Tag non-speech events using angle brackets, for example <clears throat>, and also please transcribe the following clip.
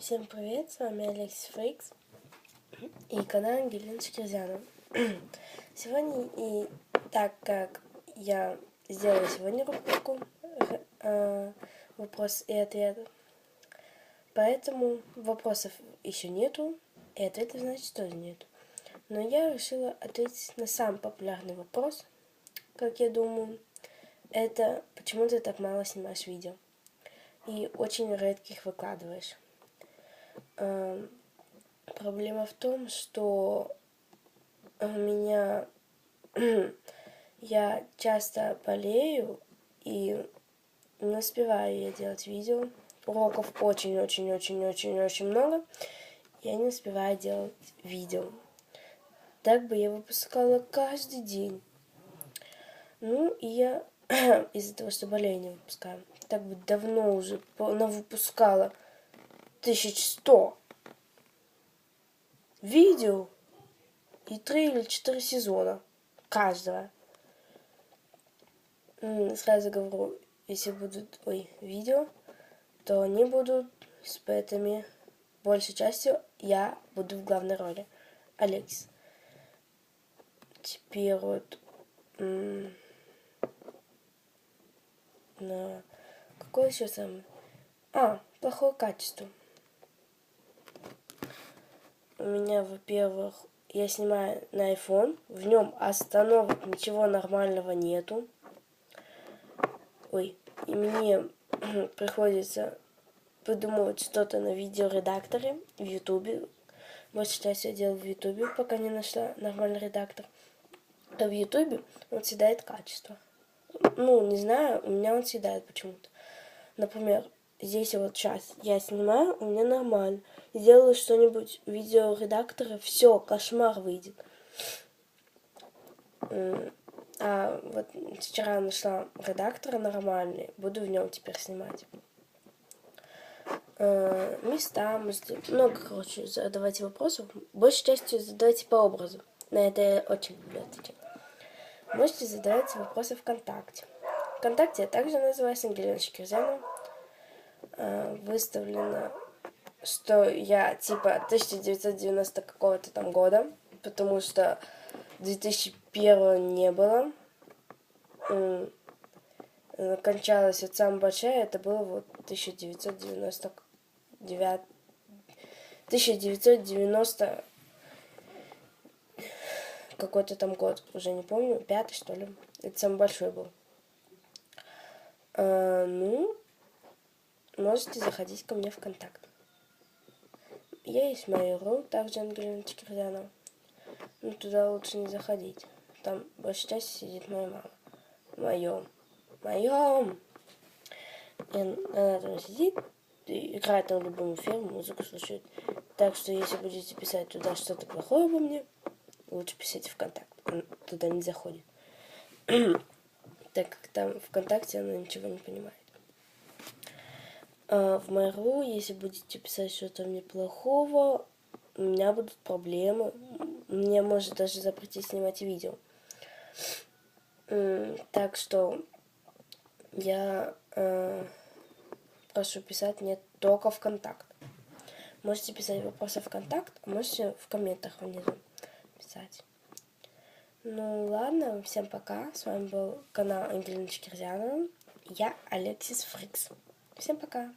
Всем привет, с вами Алексис Фрикс и канал Ангелина Шкирзянова. <clears throat> Сегодня, и так как я сделала сегодня рубрику э, вопрос и ответ, поэтому вопросов еще нету, и ответов значит тоже нету. Но я решила ответить на самый популярный вопрос, как я думаю, это почему ты так мало снимаешь видео и очень редких выкладываешь. Эм, проблема в том, что у меня <clears throat> я часто болею и не успеваю я делать видео. Уроков очень-очень-очень-очень-очень много. Я не успеваю делать видео. Так бы я выпускала каждый день. Ну, и я <clears throat> из-за того, что болею не выпускаю. Так бы давно уже выпускала 1100 видео и 3 или 4 сезона каждого. Сразу говорю, если будут ой, видео, то они будут с поэтами. Большей частью я буду в главной роли. Алекс. Теперь вот на какое еще самое? А, плохое качество. У меня, во-первых, я снимаю на iPhone, в нем остановок ничего нормального нету. Ой, и мне <clears throat> приходится придумывать что-то на видеоредакторе в Ютубе. Вот сейчас я делаю в Ютубе, пока не нашла нормальный редактор. А в Ютубе он съедает качество. Ну, не знаю, у меня он съедает почему-то. Например, здесь вот сейчас я снимаю, у меня нормально. Сделаю что-нибудь в видеоредакторе, все, кошмар выйдет. А вот вчера нашла редактора нормальный, буду в нем теперь снимать. Э, места, много, короче, задавайте вопросов. Большей частью задавайте по образу. На это я очень люблю отвечать. Можете задавать вопросы ВКонтакте. ВКонтакте я также называюсь Ангелина Шкирзянова. Э, выставлено, что я типа 1990 какого-то там года, потому что 2001 не было. Кончалась вот самая большая, это было вот 1999 1990 какой-то там год, уже не помню, пятый что ли. Это самый большой был. А, ну, можете заходить ко мне в контакт. Я есть Mail.ru, также Ангелина Чекирзянова. Ну, туда лучше не заходить. Там большей части сидит моя мама. В моем. Моем. И она там сидит, играет там любому фильм, музыку слушает. Так что, если будете писать туда что-то плохое обо мне, лучше писать в контакт. Он туда не заходит. <clears throat> так как там ВКонтакте она ничего не понимает. А в Mail.ru, если будете писать что-то мне плохого, у меня будут проблемы. Мне может даже запретить снимать видео. Так что я э, прошу писать мне только в контакт. Можете писать вопросы в контакт, а можете в комментах внизу писать. Ну ладно, всем пока. С вами был канал Ангелина Чекирзянова. Я Алексис Фрикс. Всем пока.